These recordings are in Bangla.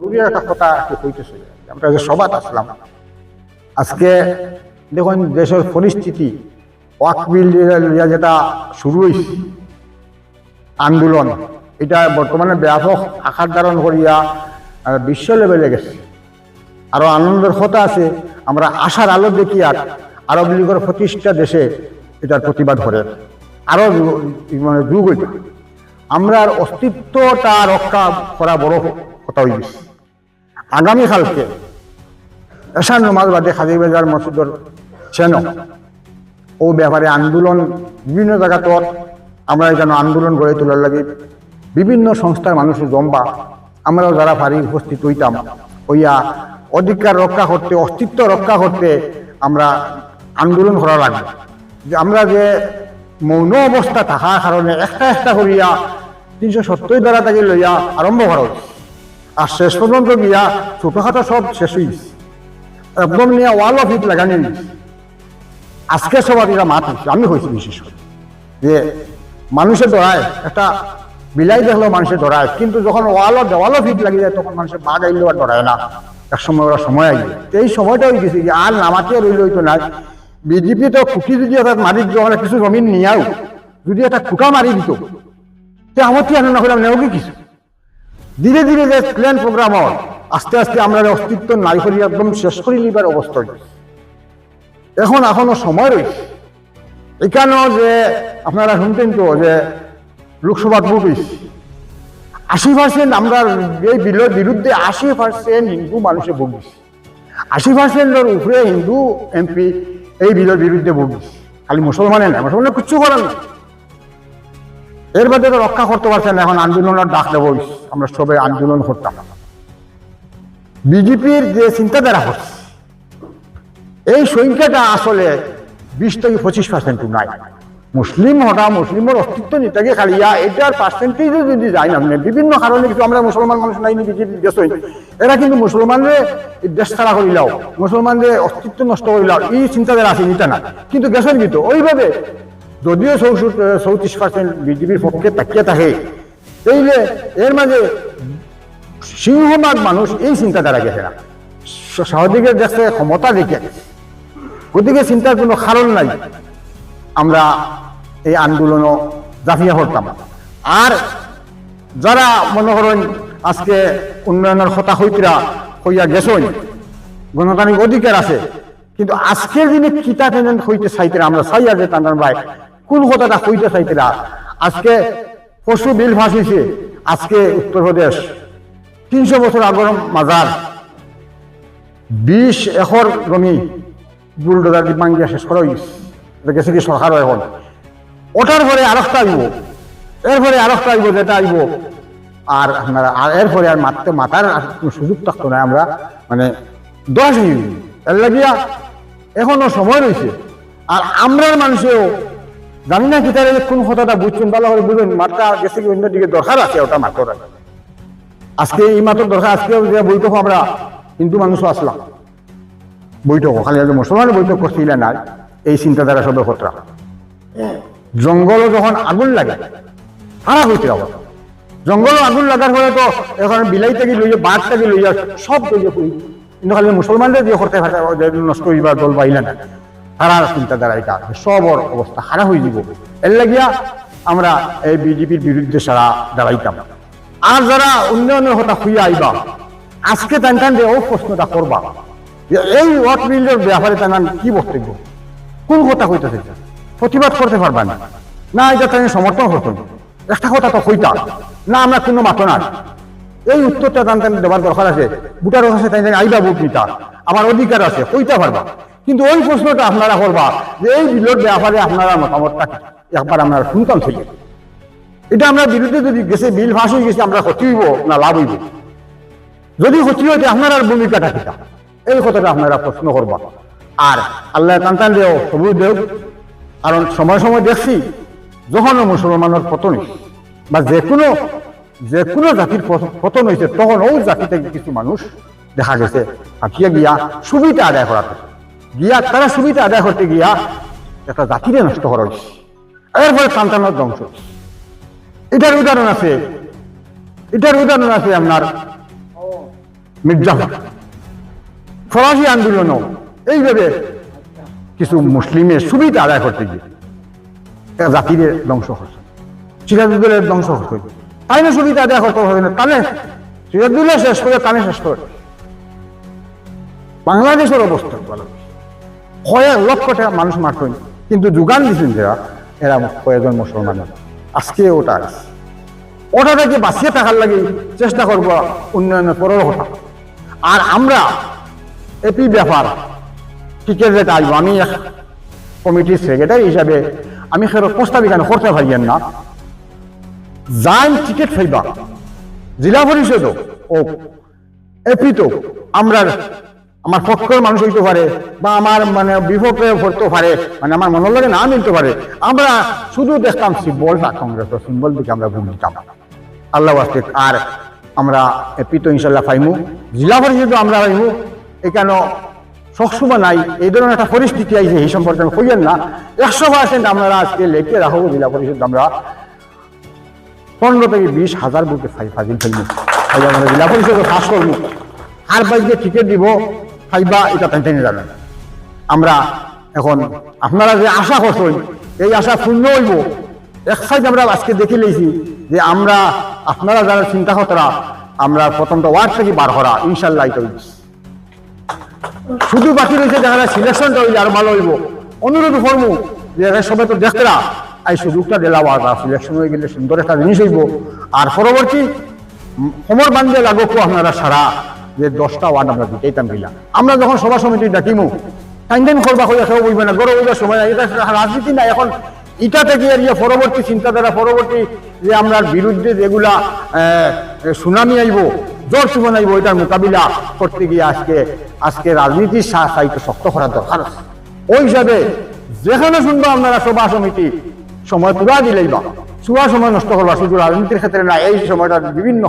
জরুরি একটা কথা একটু কইতেছে। আমরা যে সবাত আসলাম। আজকে দেখুন দেশের পরিস্থিতি ওয়াকবিল যেটা শুরু হয়েছে আন্দোলন, এটা বর্তমানে ব্যাপক আকার ধারণ করিয়া বিশ্ব লেভেলে গেছে। আরও আনন্দের কথা আছে, আমরা আশার আলো দেখি আর আরব লীগের প্রতিষ্ঠা দেশে এটার প্রতিবাদ করে। আরও মানে যুগ আমরা অস্তিত্বটা রক্ষা করা বড় কথা হয়ে গেছে আগামীকালকে এশান নমাজ বাদে খাদিবাজার মসজিদর চেন ও ব্যাপারে আন্দোলন, বিভিন্ন জায়গাত আমরা যেন আন্দোলন গড়ে তোলার লাগে, বিভিন্ন সংস্থার মানুষের জম্বা, আমরাও যারা পারি উপস্থিত হইতাম, হইয়া অধিকার রক্ষা করতে, অস্তিত্ব রক্ষা করতে আমরা আন্দোলন করা লাগবে। যে আমরা যে মৌন অবস্থা থাকার কারণে একটা একটা করিয়া তিনশো সত্তর দ্বারা তাকে লইয়া আরম্ভ করা হয়েছে আর শেষ পর্যন্ত গিয়া ছোটখাটো সব শেষ গেছে একদম নিয়ে ওয়াল অফ ইট লাগানি আজকে সবার এরা মাত হয়েছে আমি হয়েছি বিশেষ করে। যে মানুষে ধরায় একটা বিলাই দেখলেও মানুষে ধরায় কিন্তু যখন ওয়ালও দেওয়ালও ফিট লাগি যায়, তখন মানুষের বাঘ আইলেও আর ধরায় না। এক সময় ওরা সময় আইলে। তো এই সময়টা হয়ে গেছে যে আর নামাতে রইল হইতো না। বিজেপি তো খুঁটি যদি একটা মারি যখন কিছু জমিন নিয়াও, যদি একটা খুঁটা মারি দিত, তে আমার কি আনন্দ করলাম নেও কি কিছু? ধীরে ধীরে যে প্ল্যান প্রোগ্রাম হয়, আস্তে আস্তে আমরা অস্তিত্ব নাই করি একদম শেষ করে নিবার অবস্থা এখন এখনও সময় রয়েছে এখানেও যে আপনারা শুনতেন তো যে লোকসভা হয়েছে আশি পার্সেন্ট আমরা এই বিলের বিরুদ্ধে আশি পার্সেন্ট হিন্দু মানুষে ভোট দিচ্ছে আশি পার্সেন্টের উপরে হিন্দু, এমপি এই বিলের বিরুদ্ধে ভোট খালি মুসলমানে না, মুসলমানে কিচ্ছু করেন না এর বাদে তো রক্ষা করতে পারছেন এখন আন্দোলনের ডাক দেবো আমরা সবাই আন্দোলন করতাম। বিজেপির যে চিন্তাধারা হচ্ছে, এই সংখ্যাটা আসলে বিশ থেকে পঁচিশ পার্সেন্ট নাই। মুসলিম হটা মুসলিমের অস্তিত্ব নিতাকে খালিয়া এটার পার্সেন্টেজও যদি যায় না মানে বিভিন্ন কারণে কিন্তু আমরা মুসলমান মানুষ নাই নি বিজেপি দেশ। এরা কিন্তু মুসলমানরে দেশ ছাড়া করিলাও মুসলমানদের অস্তিত্ব নষ্ট করিলাও এই চিন্তাধারা আছে নিটা না। কিন্তু গেছেন কিন্তু ওইভাবে যদিও চৌত্রিশ পার্সেন্ট বিজেপির পক্ষে তাকিয়ে থাকে এই যে এর মাঝে সিংহভাগ মানুষ এই চিন্তাধারা গেছে না সাহদিকের দেশে ক্ষমতা দেখে গতিকে চিন্তার কোনো কারণ নাই। আমরা এই আন্দোলনও জাফিয়া করতাম আর যারা মনে করেন আজকে উন্নয়নের কথা হইতরা হইয়া গেছই গণতান্ত্রিক অধিকার আছে, কিন্তু আজকের দিনে কিতা হইতে চাইতেরা আমরা চাই আগে টান্ডান ভাই কোন কথাটা হইতে চাইতেরা আজকে পশু বিল ফাঁসিছে আজকে উত্তরপ্রদেশ তিনশো বছর আগর মাজার। বিশ একর জমি বুলডোজার দিয়ে মাঙ্গিয়া শেষ করা হয়েছে গেছে কি সরকারও এখন। ওটার পরে আরেকটা আইব এরপরে আরেকটা আইব যেটা আইব আর আপনারা আর এরপরে আর মারতে কোনো সুযোগ থাকতো না আমরা মানে দশ গেছি। এর লাগিয়া এখনও সময় রয়েছে আর আমরার মানুষেও জানি না কি তারা কোন কথাটা বুঝছেন ভালো করে বুঝুন মাঠটা গেছে কি অন্য দিকে দরকার আছে ওটা মাত্র আজকে এই মাত্র দরকার আজকে যে বৈঠক আমরা হিন্দু মানুষও আসলাম। বৈঠক খালি আজ মুসলমানের বৈঠক করছিল না এই চিন্তাধারা সবে খতরা জঙ্গলও যখন আগুন লাগে খারাপ হইতে হবে। জঙ্গলও আগুন লাগার পরে তো এখন বিলাই থেকে লইয়া বাঘ থেকে লইয়া সব লইয়া কিন্তু খালি মুসলমানদের দিয়ে করতে নষ্ট হইবার দল পাইলে না। তারা চিন্তাধারা এটা সবর অবস্থা খারাপ হয়ে যাব। এর লাগিয়া আমরা এই বিজেপির বিরুদ্ধে সারা দাঁড়াইতাম। আর যারা উন্নয়নের কথা খুঁজে আইবা, আজকে টান দিয়ে ও প্রশ্নটা করবা এই ওয়াট বিল্ডের ব্যাপারে টান কি বক্তব্য? কোন কথা কইতেছে? প্রতিবাদ করতে পারবা না। না, এটা তাই সমর্থন না। একটা কথা তো কইতা, না, আমরা কোনো মাতো না। এই উত্তরটা টান দেওয়ার দরকার আছে। বুটার কাছে তাই তাই আইবা বুট নিতা। আমার অধিকার আছে, কইতে পারবা। কিন্তু ওই প্রশ্নটা আপনারা করবা যে এই বিলের ব্যাপারে আপনারা মতামতটা? একবার আমরা শুনতাম থেকে এটা আমরা বিরুদ্ধে যদি গেছে, বিল ফাঁস হয়ে গেছে, আমরা ক্ষতি হইব না লাভ হইব? যদি ক্ষতি হইতে আপনার ভূমিকাটা কিটা এই কথাটা আপনারা প্রশ্ন করবা আর আল্লাহ কান্তান দেও, সবুজ দেও। কারণ সময় সময় দেখছি যখন মুসলমানের পতন বা যে কোনো যে কোনো জাতির পতন হয়েছে তখন ওই জাতি থেকে কিছু মানুষ দেখা গেছে হাঁটিয়ে গিয়া সুবিধা আদায় করাতে গিয়া তারা সুবিধা আদায় করতে গিয়া একটা জাতিরে নষ্ট করা হয়েছে এরপরে সন্তানের ধ্বংস। এটার উদাহরণ আছে, এটার উদাহরণ আছে আপনার মির্জাফর। ফরাসি আন্দোলনও এইভাবে কিছু মুসলিমের সুবিধা আদায় করতে গিয়ে একটা জাতির ধ্বংস হচ্ছে সিরাজুদ্দৌলের ধ্বংস হচ্ছে তাই না সুবিধা আদায় করতে হবে না, তাহলে সিরাজুদ্দৌলা শেষ করে তানে শেষ করে। বাংলাদেশের অবস্থা ভালো। কয়েক লক্ষ টাকা মানুষ মারতেন কিন্তু যোগান দিচ্ছেন যারা, এরা কয়েকজন মুসলমান। আজকে ওটা আছে। ওটা থেকে বাঁচিয়ে থাকার লাগে চেষ্টা করব উন্নয়নের পরের কথা আর আমরা, এপি ব্যাপার টিকেট যেটা আসব আমি কমিটির সেক্রেটারি হিসাবে, আমি ফেরত প্রস্তাব এখানে করতে পারিয়েন না। যান টিকিট ফেলবা, জেলা পরিষদও ও এপি তো আমরা আমার পক্ষের মানুষ হইতে পারে বা আমার মানে বিপক্ষে হতে পারে মানে আমার মনের লাগে না মিলতে পারে, আমরা শুধু দেখতাম সিম্বলটা কংগ্রেসের সিম্বল দিকে আমরা দিতাম আল্লাহ আস্তে আর আমরা এপি তো ইনশাল্লাহ পাইমু, জেলা পরিষদও আমরা পাইমু এখানে সবসময় নাই। এই ধরনের একটা পরিস্থিতি আইছে, এই সম্পর্কে আমি কইয়েন না। একশো পার্সেন্ট আমরা আজকে লেখে রাখব জেলা পরিষদ আমরা পনেরো থেকে বিশ হাজার বুকে ফাজিল ফেলব আমরা জেলা পরিষদে পাস করব আর বাইকে টিকিট দিব ফাইবা এটা টেনে যাবেন আমরা এখন আপনারা যে আশা করছেন এই আশা পূর্ণ হইব। এক সাইড আমরা আজকে দেখে লইছি যে আমরা আপনারা যারা চিন্তা কতরা আমরা প্রথমটা ওয়ার্ড থেকে বার করা ইনশাল্লাহ এটা শুধু বাকি রয়েছে যারা সিলেকশনটা হইলে আরও ভালো হইব। অনুরোধ করব যে সবাই তো দেখতরা এই সুযোগটা দিলাম আর সিলেকশন হয়ে গেলে সুন্দর একটা জিনিস হইব। আর পরবর্তী সমর বান্ধে লাগবো আপনারা সারা। যে দশটা ওয়ার্ড আমরা দিতেইতাম গিলা। আমরা যখন সভা সমিতি ডাকিমু, টাইম করবা হইয়া কেউ বলবে না গরম হইবার সময় এটা রাজনীতি না এখন ইটা থেকে আর ইয়ে পরবর্তী চিন্তাধারা, পরবর্তী যে আমরা বিরুদ্ধে যেগুলা সুনামি আইব জ্বর সুমন আইব, এটার মোকাবিলা করতে গিয়ে আজকে আজকে রাজনীতির সাহিত্য শক্ত করার দরকার আছে। ওই হিসাবে যেখানে শুনব আপনারা সভা সমিতি সময় পুরা দিলেই বা। চুয়া সময় নষ্ট করবা, শুধু রাজনীতির ক্ষেত্রে না, এই সময়টার বিভিন্ন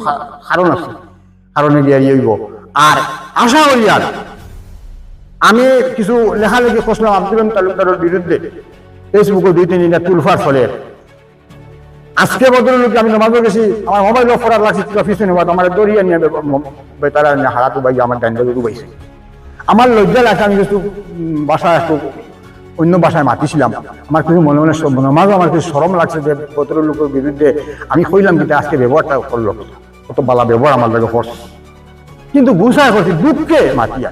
কারণ আছে। কারণে ইয়ে হইব আর আশা করি আর আমি কিছু লেখালেখি করছিলাম আব্দুল তালুকদারের বিরুদ্ধে ফেসবুকে দুই তিনটা তুলফার ফলে। আজকে বদলুকে আমি নমাজে গেছি, আমার মোবাইল অফার লাগছে অফিসে নেওয়া আমার দরিয়া নিয়ে বেতারা হারাতো বাই আমার ডাইন্ডা ডুবাইছে। আমার লজ্জা লাগছে, আমি কিছু বাসায় একটু অন্য বাসায় মাতিছিলাম। আমার কিছু মনে মনে নমাজও আমার কিছু সরম লাগছে যে ভদ্রলোকের বিরুদ্ধে আমি কইলাম কিন্তু আজকে ব্যবহারটা করল। কত বালা ব্যবহার আমার লাগে করছে কিন্তু গুছায় করছি দুঃখে মাতিয়া।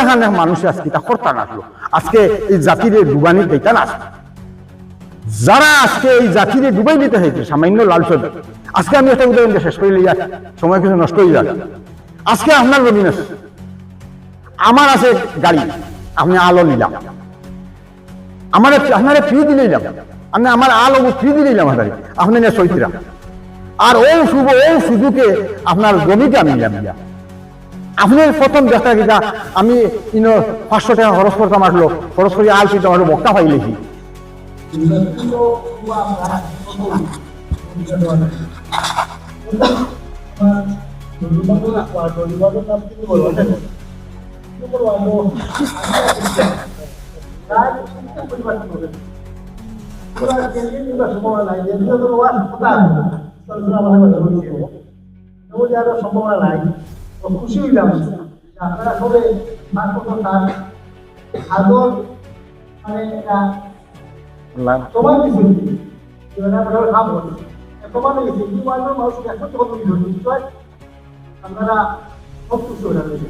এখানে মানুষ আজকে তা করতা নাচলো আজকে এই জাতির ডুবানি দিতা না যারা আজকে এই জাতিরে ডুবাই দিতে হয়েছে, সামান্য লালচদ আজকে আমি একটা উদাহরণ শেষ করে লিয়া সময় কিছু নষ্ট হয়ে যাবে। আজকে আপনার আছে। আমার আছে গাড়ি। আপনি আলো নিলাম। আমার আপনার ফ্রি দিলে নিলাম আপনি আমার আলো ফ্রি দিলে নিলাম গাড়ি আপনি নিয়ে চৈত্রা আর ও শুভ, ও সুযোগে আপনার জমিতে আমি নিলাম দিয়া। আপনি প্রথম দেখা কিনা আমি পাঁচশো টাকা খরচ করতাম আসলো খরচ করে আল পিতে আমার বক্তা পাইলেছি সম্ভাবনা নাই খুশি হইলাম আপনারা সবে তার আদর মানে তোমার কিছু করে তোমার গেছে কি মানুষ এখন তখন আপনারা সব খুশি হয়ে